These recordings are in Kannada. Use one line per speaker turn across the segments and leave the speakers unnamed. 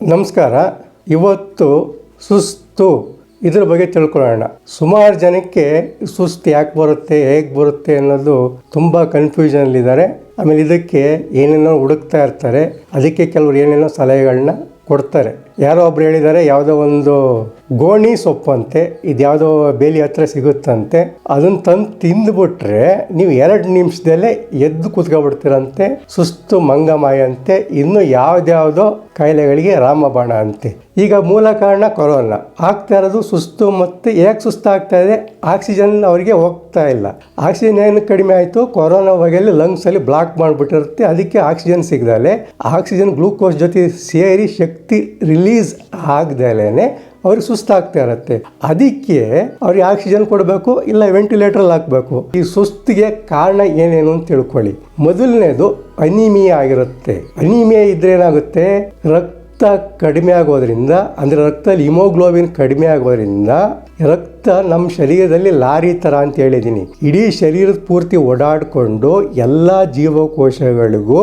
ನಮಸ್ಕಾರ. ಇವತ್ತು ಸುಸ್ತು. ಇದ್ರ ಬಗ್ಗೆ ತಿಳ್ಕೊಳ್ಳೋಣ. ಸುಮಾರು ಜನಕ್ಕೆ ಸುಸ್ತು ಯಾಕೆ ಬರುತ್ತೆ, ಹೇಗೆ ಬರುತ್ತೆ ಅನ್ನೋದು ತುಂಬ ಕನ್ಫ್ಯೂಷನಲ್ಲಿದ್ದಾರೆ ಆಮೇಲೆ ಇದಕ್ಕೆ ಏನೇನೋ ಹುಡುಕ್ತಾ ಇರ್ತಾರೆ. ಅದಕ್ಕೆ ಕೆಲವರು ಏನೇನೋ ಸಲಹೆಗಳನ್ನ ಕೊಡ್ತಾರೆ. ಯಾರೋ ಒಬ್ರು ಹೇಳಿದ್ದಾರೆ, ಯಾವುದೋ ಒಂದು ಗೋಣಿ ಸೊಪ್ಪಂತೆ, ಇದ್ಯಾವುದೋ ಇದು ಯಾವುದೋ ಬೇಲಿ ಹತ್ರ ಸಿಗುತ್ತಂತೆ ಅದನ್ನ ತಂದು ತಿಂದ್ಬಿಟ್ರೆ ನೀವು ಎರಡು ನಿಮಿಷದಲ್ಲೇ ಎದ್ದು ಕೂತ್ಕೊಬಿಡ್ತೀರಂತೆ, ಸುಸ್ತು ಮಂಗಮಾಯಂತೆ, ಇನ್ನು ಯಾವ್ದ್ಯಾವುದೋ ಕಾಯಿಲೆಗಳಿಗೆ ರಾಮಬಾಣ ಅಂತೆ. ಈಗ ಮೂಲ ಕಾರಣ ಕೊರೋನಾ. ಆಗ್ತಾ ಇರೋದು ಸುಸ್ತು ಮತ್ತು ಯಾಕೆ ಸುಸ್ತು ಆಗ್ತಾ ಇದೆ? ಆಕ್ಸಿಜನ್ ಅವರಿಗೆ ಹೋಗ್ತಾ ಇಲ್ಲ. ಆಕ್ಸಿಜನ್ ಏನು ಕಡಿಮೆ ಆಯಿತು? ಕೊರೋನಾ ಬಗೆಯಲ್ಲಿ ಲಂಗ್ಸಲ್ಲಿ ಬ್ಲಾಕ್ ಮಾಡಿಬಿಟ್ಟಿರುತ್ತೆ. ಅದಕ್ಕೆ ಆಕ್ಸಿಜನ್ ಸಿಗ್ದಲೆ. ಆಕ್ಸಿಜನ್ ಗ್ಲೂಕೋಸ್ ಜೊತೆ ಸೇರಿ ಶಕ್ತಿ ರಿಲೀಸ್ ಆಗ್ದಲೇ ಅವ್ರಿಗೆ ಸುಸ್ತಾಗ್ತಾ ಇರುತ್ತೆ. ಅದಕ್ಕೆ ಅವ್ರಿಗೆ ಆಕ್ಸಿಜನ್ ಕೊಡಬೇಕು, ಇಲ್ಲ ವೆಂಟಿಲೇಟ್ರಲ್ಲಿ ಹಾಕಬೇಕು. ಈ ಸುಸ್ತಿಗೆ ಕಾರಣ ಏನೇನು ಅಂತ ತಿಳ್ಕೊಳ್ಳಿ. ಮೊದಲನೇದು ಅನಿಮಿಯಾ ಆಗಿರುತ್ತೆ. ಅನಿಮಿಯಾ ಇದ್ರೆ ಏನಾಗುತ್ತೆ? ರಕ್ತ ಕಡಿಮೆ ಆಗೋದ್ರಿಂದ, ಅಂದರೆ ರಕ್ತದಲ್ಲಿ ಹಿಮೋಗ್ಲೋಬಿನ್ ಕಡಿಮೆ ಆಗೋದ್ರಿಂದ ರಕ್ತ ನಮ್ಮ ಶರೀರದಲ್ಲಿ ಲಾರಿ ಥರ ಅಂತ ಹೇಳಿದ್ದೀನಿ. ಇಡೀ ಶರೀರದ ಪೂರ್ತಿ ಓಡಾಡಿಕೊಂಡು ಎಲ್ಲ ಜೀವಕೋಶಗಳಿಗೂ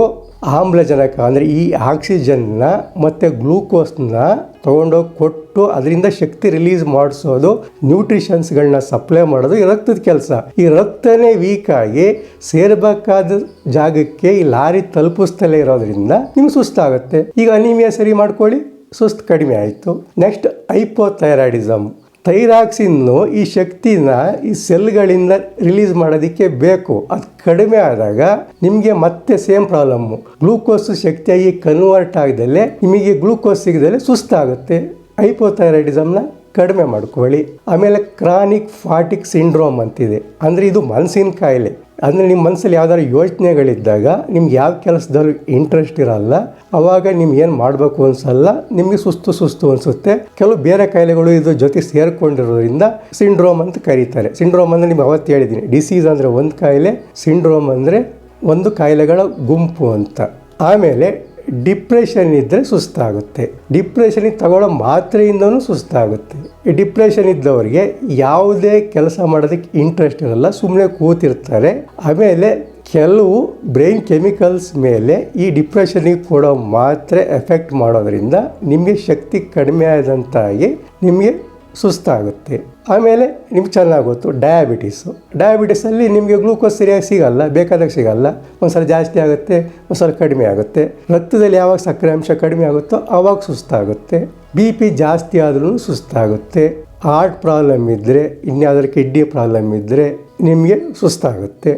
ಆಮ್ಲಜನಕ, ಅಂದರೆ ಈ ಆಕ್ಸಿಜನ್ನ ಮತ್ತು ಗ್ಲೂಕೋಸ್ನ ತೊಗೊಂಡೋಗಿ ಕೊಟ್ಟು ಅದರಿಂದ ಶಕ್ತಿ ರಿಲೀಸ್ ಮಾಡಿಸೋದು ನ್ಯೂಟ್ರಿಷನ್ಸ್ಗಳನ್ನ ಸಪ್ಲೈ ಮಾಡೋದು ಈ ರಕ್ತದ ಕೆಲಸ. ಈ ರಕ್ತನೇ ವೀಕ್ ಆಗಿ ಸೇರಬೇಕಾದ ಜಾಗಕ್ಕೆ ಈ ಲಾರಿ ತಲುಪಿಸ್ತಲೇ ಇರೋದ್ರಿಂದ ನಿಮ್ಗೆ ಸುಸ್ತಾಗುತ್ತೆ. ಈಗ ಅನಿಮಿಯಾ ಸರಿ ಮಾಡ್ಕೊಳ್ಳಿ, ಸುಸ್ತು ಕಡಿಮೆ ಆಯಿತು. ನೆಕ್ಸ್ಟ್ ಐಪೋಥೈರಾಯ್ಡಿಸಮ್ ಥೈರಾಕ್ಸಿನ್ನು ಈ ಶಕ್ತಿನ ಈ ಸೆಲ್ಗಳಿಂದ ರಿಲೀಸ್ ಮಾಡೋದಕ್ಕೆ ಬೇಕು. ಅದು ಕಡಿಮೆ ಆದಾಗ ನಿಮಗೆ ಮತ್ತೆ ಸೇಮ್ ಪ್ರಾಬ್ಲಮ್ಮು ಗ್ಲೂಕೋಸ್ ಶಕ್ತಿಯಾಗಿ ಕನ್ವರ್ಟ್ ಆಗದಲ್ಲೇ ನಿಮಗೆ ಗ್ಲೂಕೋಸ್ ಸಿಗದಲ್ಲೇ ಸುಸ್ತಾಗುತ್ತೆ. ಐಪೋಥೈರಾಯ್ಡಿಸಮ್ನ ಕಡಿಮೆ ಮಾಡ್ಕೊಳ್ಳಿ. ಆಮೇಲೆ ಕ್ರಾನಿಕ್ ಫಾಟಿಕ್ ಸಿಂಡ್ರೋಮ್ ಅಂತಿದೆ. ಅಂದರೆ ಇದು ಮನಸ್ಸಿನ ಕಾಯಿಲೆ. ಅಂದರೆ ನಿಮ್ಮ ಮನಸ್ಸಲ್ಲಿ ಯಾವ್ದಾದ್ರು ಯೋಚನೆಗಳಿದ್ದಾಗ ನಿಮ್ಗೆ ಯಾವ ಕೆಲಸದಲ್ಲಿ ಇಂಟ್ರೆಸ್ಟ್ ಇರಲ್ಲ. ಅವಾಗ ನಿಮ್ಗೆ ಏನು ಮಾಡಬೇಕು ಅನ್ಸಲ್ಲ. ನಿಮಗೆ ಸುಸ್ತು ಸುಸ್ತು ಅನಿಸುತ್ತೆ. ಕೆಲವು ಬೇರೆ ಕಾಯಿಲೆಗಳು ಇದು ಜೊತೆ ಸೇರಿಕೊಂಡಿರೋದ್ರಿಂದ ಸಿಂಡ್ರೋಮ್ ಅಂತ ಕರೀತಾರೆ. ಸಿಂಡ್ರೋಮ್ ಅಂದರೆ ನಿಮ್ಗೆ ಅವತ್ತು ಹೇಳಿದ್ದೀನಿ. ಡಿಸೀಸ್ ಅಂದರೆ ಒಂದು ಕಾಯಿಲೆ ಸಿಂಡ್ರೋಮ್ ಅಂದರೆ ಒಂದು ಕಾಯಿಲೆಗಳ ಗುಂಪು ಅಂತ. ಆಮೇಲೆ ಡಿಪ್ರೆಷನ್ ಇದ್ದರೆ ಸುಸ್ತಾಗುತ್ತೆ. ಡಿಪ್ರೆಷನಿಗೆ ತಗೊಳ್ಳೋ ಮಾತ್ರೆಯಿಂದನೂ ಸುಸ್ತಾಗುತ್ತೆ. ಡಿಪ್ರೆಷನ್ ಇದ್ದವರಿಗೆ ಯಾವುದೇ ಕೆಲಸ ಮಾಡೋದಕ್ಕೆ ಇಂಟ್ರೆಸ್ಟ್ ಇರಲ್ಲ ಸುಮ್ಮನೆ ಕೂತಿರ್ತಾರೆ. ಆಮೇಲೆ ಕೆಲವು ಬ್ರೈನ್ ಕೆಮಿಕಲ್ಸ್ ಮೇಲೆ ಈ ಡಿಪ್ರೆಷನಿಗೆ ಕೊಡೋ ಮಾತ್ರೆ ಎಫೆಕ್ಟ್ ಮಾಡೋದ್ರಿಂದ ನಿಮಗೆ ಶಕ್ತಿ ಕಡಿಮೆ ಆದಂತಾಗಿ ನಿಮಗೆ ಸುಸ್ತಾಗುತ್ತೆ. ಆಮೇಲೆ ನಿಮ್ಗೆ ಚೆನ್ನಾಗಿ ಗೊತ್ತು ಡಯಾಬಿಟೀಸು ಡಯಾಬಿಟೀಸಲ್ಲಿ ನಿಮಗೆ ಗ್ಲೂಕೋಸ್ ಸರಿಯಾಗಿ ಸಿಗಲ್ಲ, ಬೇಕಾದಾಗ ಸಿಗಲ್ಲ. ಒಂದ್ಸಲ ಜಾಸ್ತಿ ಆಗುತ್ತೆ, ಒಂದ್ಸಲ ಕಡಿಮೆ ಆಗುತ್ತೆ. ರಕ್ತದಲ್ಲಿ ಯಾವಾಗ ಸಕ್ಕರೆ ಅಂಶ ಕಡಿಮೆ ಆಗುತ್ತೋ ಆವಾಗ ಸುಸ್ತಾಗುತ್ತೆ. ಬಿ ಪಿ ಜಾಸ್ತಿ ಆದ್ರೂ ಸುಸ್ತಾಗುತ್ತೆ. ಹಾರ್ಟ್ ಪ್ರಾಬ್ಲಮ್ ಇದ್ದರೆ ಇನ್ಯಾವುದಾದ್ರು ಕಿಡ್ನಿ ಪ್ರಾಬ್ಲಮ್ ಇದ್ದರೆ ನಿಮಗೆ ಸುಸ್ತಾಗುತ್ತೆ.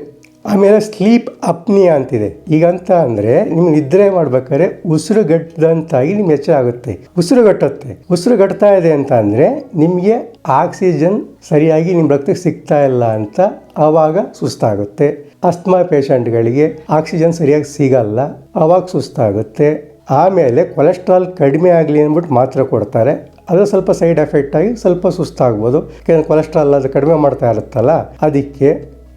ಆಮೇಲೆ ಸ್ಲೀಪ್ ಅಪ್ನಿಯ ಅಂತಿದೆ. ಈಗಂತ ಅಂದರೆ ನಿಮ್ಗೆ ನಿದ್ರೆ ಮಾಡ್ಬೇಕಾದ್ರೆ ಉಸಿರುಗಟ್ಟದಂತಾಗಿ ನಿಮ್ಗೆ ಆಗುತ್ತೆ. ಉಸಿರುಗಟ್ಟುತ್ತೆ ಉಸಿರುಗಟ್ತಾ ಇದೆ ಅಂತ ಅಂದರೆ ನಿಮಗೆ ಆಕ್ಸಿಜನ್ ಸರಿಯಾಗಿ ನಿಮ್ಮ ರಕ್ತಕ್ಕೆ ಸಿಗ್ತಾ ಇಲ್ಲ ಅಂತ ಆವಾಗ ಸುಸ್ತಾಗುತ್ತೆ. ಅಸ್ತಮಾ ಪೇಷಂಟ್ಗಳಿಗೆ ಆಕ್ಸಿಜನ್ ಸರಿಯಾಗಿ ಸಿಗಲ್ಲ. ಆವಾಗ ಸುಸ್ತಾಗುತ್ತೆ. ಆಮೇಲೆ ಕೊಲೆಸ್ಟ್ರಾಲ್ ಕಡಿಮೆ ಆಗಲಿ ಅಂದ್ಬಿಟ್ಟು ಮಾತ್ರ ಕೊಡ್ತಾರೆ. ಅದು ಸ್ವಲ್ಪ ಸೈಡ್ ಎಫೆಕ್ಟ್ ಆಗಿ ಸ್ವಲ್ಪ ಸುಸ್ತಾಗ್ಬೋದು. ಯಾಕೆಂದರೆ ಕೊಲೆಸ್ಟ್ರಾಲ್ ಅದು ಕಡಿಮೆ ಮಾಡ್ತಾ ಇರುತ್ತಲ್ಲ, ಅದಕ್ಕೆ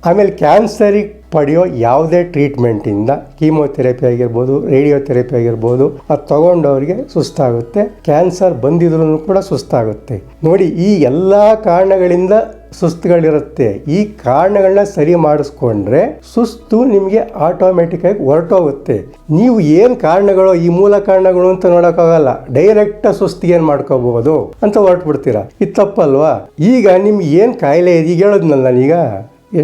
ಆಮೇಲೆ ಕ್ಯಾನ್ಸರಿಗೆ ಪಡೆಯೋ ಯಾವುದೇ ಟ್ರೀಟ್ಮೆಂಟಿಂದ ಕೀಮೋಥೆರಪಿ ಆಗಿರ್ಬೋದು ರೇಡಿಯೋಥೆರಪಿ ಆಗಿರ್ಬೋದು, ಅದು ತಗೊಂಡವ್ರಿಗೆ ಸುಸ್ತಾಗುತ್ತೆ. ಕ್ಯಾನ್ಸರ್ ಬಂದಿದ್ರೂ ಕೂಡ ಸುಸ್ತಾಗುತ್ತೆ. ನೋಡಿ, ಈ ಎಲ್ಲ ಕಾರಣಗಳಿಂದ ಸುಸ್ತುಗಳಿರುತ್ತೆ. ಈ ಕಾರಣಗಳನ್ನ ಸರಿ ಮಾಡಿಸ್ಕೊಂಡ್ರೆ ಸುಸ್ತು ನಿಮಗೆ ಆಟೋಮೆಟಿಕ್ ಆಗಿ ಹೊರಟೋಗುತ್ತೆ. ನೀವು ಏನು ಕಾರಣಗಳು, ಈ ಮೂಲ ಕಾರಣಗಳು ಅಂತ ನೋಡೋಕ್ಕಾಗಲ್ಲ. ಡೈರೆಕ್ಟ್ ಸುಸ್ತಿಗೆ ಏನು ಮಾಡ್ಕೋಬಹುದು ಅಂತ ಹೊರಟ್ಬಿಡ್ತೀರಾ? ಇದು ತಪ್ಪಲ್ವಾ? ಈಗ ನಿಮ್ಗೆ ಏನು ಕಾಯಿಲೆ ಇದೆ? ಈಗ ಹೇಳೋದ್ನಲ್ಲ ನಾನೀಗ.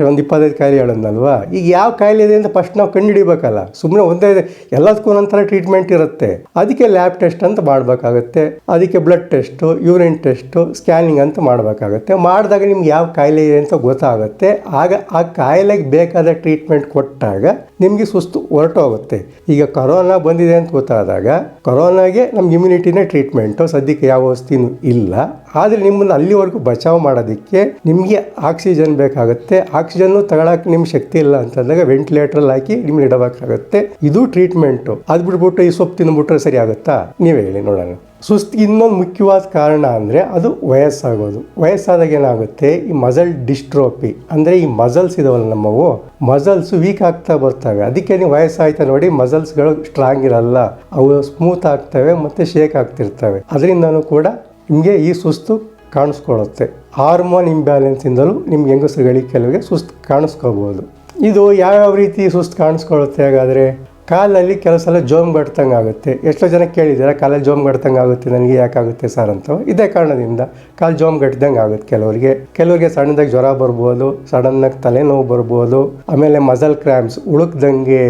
ಒಂದು ಇಪ್ಪತ್ತೈದು ಕಾಯಿಲೆ ಹೇಳೋದ್ನಲ್ವಾ ಈಗ ಯಾವ ಕಾಯಿಲೆ ಇದೆ ಅಂತ ಫಸ್ಟ್ ನಾವು ಕಂಡುಹಿಡಿಬೇಕಲ್ಲ. ಸುಮ್ಮನೆ ಒಂದೇ ಎಲ್ಲದಕ್ಕೂ ಒಂಥರ ಟ್ರೀಟ್ಮೆಂಟ್ ಇರುತ್ತೆ. ಅದಕ್ಕೆ ಲ್ಯಾಬ್ ಟೆಸ್ಟ್ ಅಂತ ಮಾಡಬೇಕಾಗುತ್ತೆ. ಅದಕ್ಕೆ blood test urine test scanning ಅಂತ ಮಾಡಬೇಕಾಗುತ್ತೆ. ಮಾಡಿದಾಗ ನಿಮ್ಗೆ ಯಾವ ಕಾಯಿಲೆ ಇದೆ ಅಂತ ಗೊತ್ತಾಗುತ್ತೆ. ಆಗ ಆ ಕಾಯಿಲೆಗೆ ಬೇಕಾದ ಟ್ರೀಟ್ಮೆಂಟ್ ಕೊಟ್ಟಾಗ ನಿಮಗೆ ಸುಸ್ತು ಹೊರಟೋಗುತ್ತೆ. ಈಗ ಕೊರೋನಾ ಬಂದಿದೆ ಅಂತ ಗೊತ್ತಾದಾಗ ಕೊರೋನಾಗೆ ನಮ್ಗೆ ಇಮ್ಯುನಿಟಿನೇ ಟ್ರೀಟ್ಮೆಂಟು ಸದ್ಯಕ್ಕೆ ಯಾವ ಔಷಧಿನೂ ಇಲ್ಲ. ಆದರೆ ನಿಮ್ಮನ್ನು ಅಲ್ಲಿವರೆಗೂ ಬಚಾವ್ ಮಾಡೋದಕ್ಕೆ ನಿಮಗೆ ಆಕ್ಸಿಜನ್ ಬೇಕಾಗುತ್ತೆ. ಆಕ್ಸಿಜನ್ನು ತಗೊಳಕ್ಕೆ ನಿಮ್ಮ ಶಕ್ತಿ ಇಲ್ಲ ಅಂತಂದಾಗ ವೆಂಟಿಲೇಟ್ರಲ್ಲಿ ಹಾಕಿ ನಿಮ್ಗೆ ಇಡಬೇಕಾಗುತ್ತೆ. ಇದು ಟ್ರೀಟ್ಮೆಂಟು. ಅದು ಬಿಟ್ಬಿಟ್ಟು ಈ ಸೊಪ್ಪು ತಿಂದ್ಬಿಟ್ರೆ ಸರಿ ಆಗುತ್ತಾ? ನೀವೇ ಹೇಳಿ ನೋಡೋಣ. ಸುಸ್ತು ಇನ್ನೊಂದು ಮುಖ್ಯವಾದ ಕಾರಣ ಅಂದರೆ ಅದು ವಯಸ್ಸಾಗೋದು. ವಯಸ್ಸಾದಾಗ ಏನಾಗುತ್ತೆ? ಈ ಮಸಲ್ ಡಿಸ್ಟ್ರೋಪಿ ಅಂದರೆ ಈ ಮಸಲ್ಸ್ ಇದಾವಲ್ಲ ನಮ್ಮವು? ಮಸಲ್ಸ್ ವೀಕ್ ಆಗ್ತಾ ಬರ್ತವೆ. ಅದಕ್ಕೆ ನೀವು ವಯಸ್ಸಾಯ್ತಾ ನೋಡಿ ಮಸಲ್ಸ್ಗಳು ಸ್ಟ್ರಾಂಗ್ ಇರಲ್ಲ. ಅವು ಸ್ಮೂತ್ ಆಗ್ತವೆ ಮತ್ತು ಶೇಕ್ ಆಗ್ತಿರ್ತವೆ. ಅದರಿಂದನೂ ಕೂಡ ನಿಮಗೆ ಈ ಸುಸ್ತು ಕಾಣಿಸ್ಕೊಳ್ಳುತ್ತೆ. ಹಾರ್ಮೋನ್ ಇಂಬ್ಯಾಲೆನ್ಸಿಂದಲೂ ನಿಮ್ಗೆ ಹೆಂಗಸರುಗಳಿಗೆ ಕೆಲವಿಗೆ ಸುಸ್ತು ಕಾಣಿಸ್ಕೋಬೋದು. ಇದು ಯಾವ್ಯಾವ ರೀತಿ ಸುಸ್ತು ಕಾಣಿಸ್ಕೊಳ್ಳುತ್ತೆ ಹಾಗಾದರೆ? ಕಾಲಲ್ಲಿ ಕೆಲವು ಸಲ ಜೋಮ್ ಗಟ್ತಂಗೆ ಆಗುತ್ತೆ. ಎಷ್ಟೋ ಜನ ಕೇಳಿದ್ದಾರೆ, ಕಾಲಲ್ಲಿ ಜೋಮ್ ಆಗುತ್ತೆ, ನನಗೆ ಯಾಕಾಗುತ್ತೆ ಸರ್ ಅಂತ. ಇದೇ ಕಾರಣದಿಂದ ಕಾಲು ಜೋಮ್ ಗಟ್ಟಿದಂಗೆ ಆಗುತ್ತೆ ಕೆಲವರಿಗೆ. ಕೆಲವರಿಗೆ ಸಣ್ಣದಾಗಿ ಜ್ವರ ಬರ್ಬೋದು, ಸಡನ್ನಾಗಿ ತಲೆನೋವು ಬರ್ಬೋದು, ಆಮೇಲೆ ಮಸಲ್ ಕ್ರ್ಯಾಂಪ್ಸ್ ಉಳುಕ್ದಂಗೆ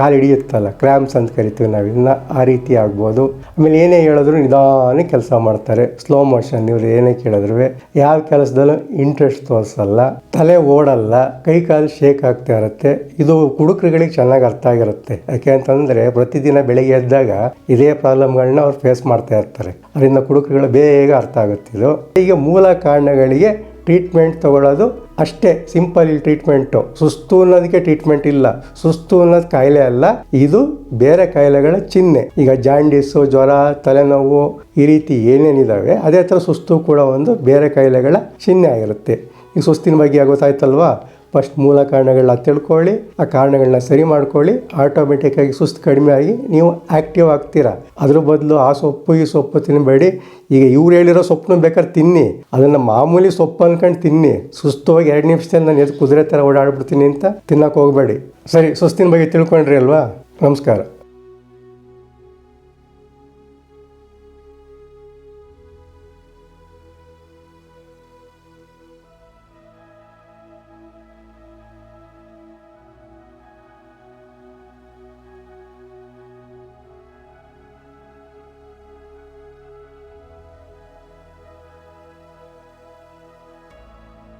ಕಾಲು ಹಿಡಿಯುತ್ತಲ್ಲ ಕ್ರ್ಯಾಮ್ಸ್ ಅಂತ ಕರಿತೀವಿ ನಾವು, ಇದನ್ನ ಆ ರೀತಿ ಆಗ್ಬೋದು. ಆಮೇಲೆ ಏನೇ ಹೇಳಿದ್ರು ನಿಧಾನ ಕೆಲಸ ಮಾಡ್ತಾರೆ ಸ್ಲೋ ಮೋಷನ್ ಇವರು ಏನೇ ಕೇಳಿದ್ರು ಯಾವ ಕೆಲಸದಲ್ಲೂ ಇಂಟ್ರೆಸ್ಟ್ ತೋರಿಸಲ್ಲ, ತಲೆ ಓಡಲ್ಲ, ಕೈ ಕಾಲು ಶೇಕ್ ಆಗ್ತಾ ಇರುತ್ತೆ. ಇದು ಕುಡುಕರುಗಳಿಗೆ ಚೆನ್ನಾಗಿ ಅರ್ಥ ಆಗಿರುತ್ತೆ. ಯಾಕೆ ಅಂತಂದ್ರೆ ಪ್ರತಿದಿನ ಬೆಳಿಗ್ಗೆ ಎದ್ದಾಗ ಇದೇ ಪ್ರಾಬ್ಲಮ್ಗಳನ್ನ ಅವ್ರು ಫೇಸ್ ಮಾಡ್ತಾ ಇರ್ತಾರೆ. ಅದರಿಂದ ಕುಡುಕರುಗಳು ಬೇಗ ಅರ್ಥ ಆಗುತ್ತಿದ್ದು ಈಗ ಮೂಲ ಕಾರಣಗಳಿಗೆ ಟ್ರೀಟ್ಮೆಂಟ್ ತಗೊಳ್ಳೋದು ಅಷ್ಟೇ ಸಿಂಪಲ್ ಇಲ್ಲಿ ಟ್ರೀಟ್ಮೆಂಟು. ಸುಸ್ತು ಅನ್ನೋದಕ್ಕೆ ಟ್ರೀಟ್ಮೆಂಟ್ ಇಲ್ಲ. ಸುಸ್ತು ಅನ್ನೋದು ಕಾಯಿಲೆ ಅಲ್ಲ, ಇದು ಬೇರೆ ಕಾಯಿಲೆಗಳ ಚಿಹ್ನೆ. ಈಗ ಜಾಂಡೀಸು, ಜ್ವರ, ತಲೆನೋವು ಈ ರೀತಿ ಏನೇನಿದಾವೆ, ಅದೇ ಥರ ಸುಸ್ತು ಕೂಡ ಒಂದು ಬೇರೆ ಕಾಯಿಲೆಗಳ ಚಿಹ್ನೆ ಆಗಿರುತ್ತೆ. ಈ ಸುಸ್ತಿನ ಬಗ್ಗೆ ಗೊತ್ತಾಯ್ತಲ್ವಾ ಫಸ್ಟ್ ಮೂಲ ಕಾರಣಗಳನ್ನ ತಿಳ್ಕೊಳ್ಳಿ, ಆ ಕಾರಣಗಳನ್ನ ಸರಿ ಮಾಡ್ಕೊಳ್ಳಿ ಆಟೋಮೆಟಿಕ್ಕಾಗಿ ಸುಸ್ತು ಕಡಿಮೆ ಆಗಿ ನೀವು ಆ್ಯಕ್ಟಿವ್ ಆಗ್ತೀರಾ. ಅದ್ರ ಬದಲು ಆ ಸೊಪ್ಪು, ಈ ಸೊಪ್ಪು ತಿನ್ನಬೇಡಿ ಈಗ ಇವ್ರು ಹೇಳಿರೋ ಸೊಪ್ಪನ್ನು ಬೇಕಾದ್ರೆ ತಿನ್ನಿ. ಅದನ್ನು ಮಾಮೂಲಿ ಸೊಪ್ಪು ಅನ್ಕೊಂಡು ತಿನ್ನಿ. ಸುಸ್ತು ಹೋಗಿ ಎರಡು ನಿಮಿಷದಲ್ಲಿ ನಾನು ಎದ್ದು ಕುದುರೆ ಥರ ಓಡಾಡ್ಬಿಡ್ತೀನಿ ಅಂತ ತಿನ್ನಕ್ಕೆ ಹೋಗಬೇಡಿ. ಸರಿ, ಸುಸ್ತಿನ ಬಗ್ಗೆ ತಿಳ್ಕೊಂಡ್ರಿ ಅಲ್ವಾ? ನಮಸ್ಕಾರ.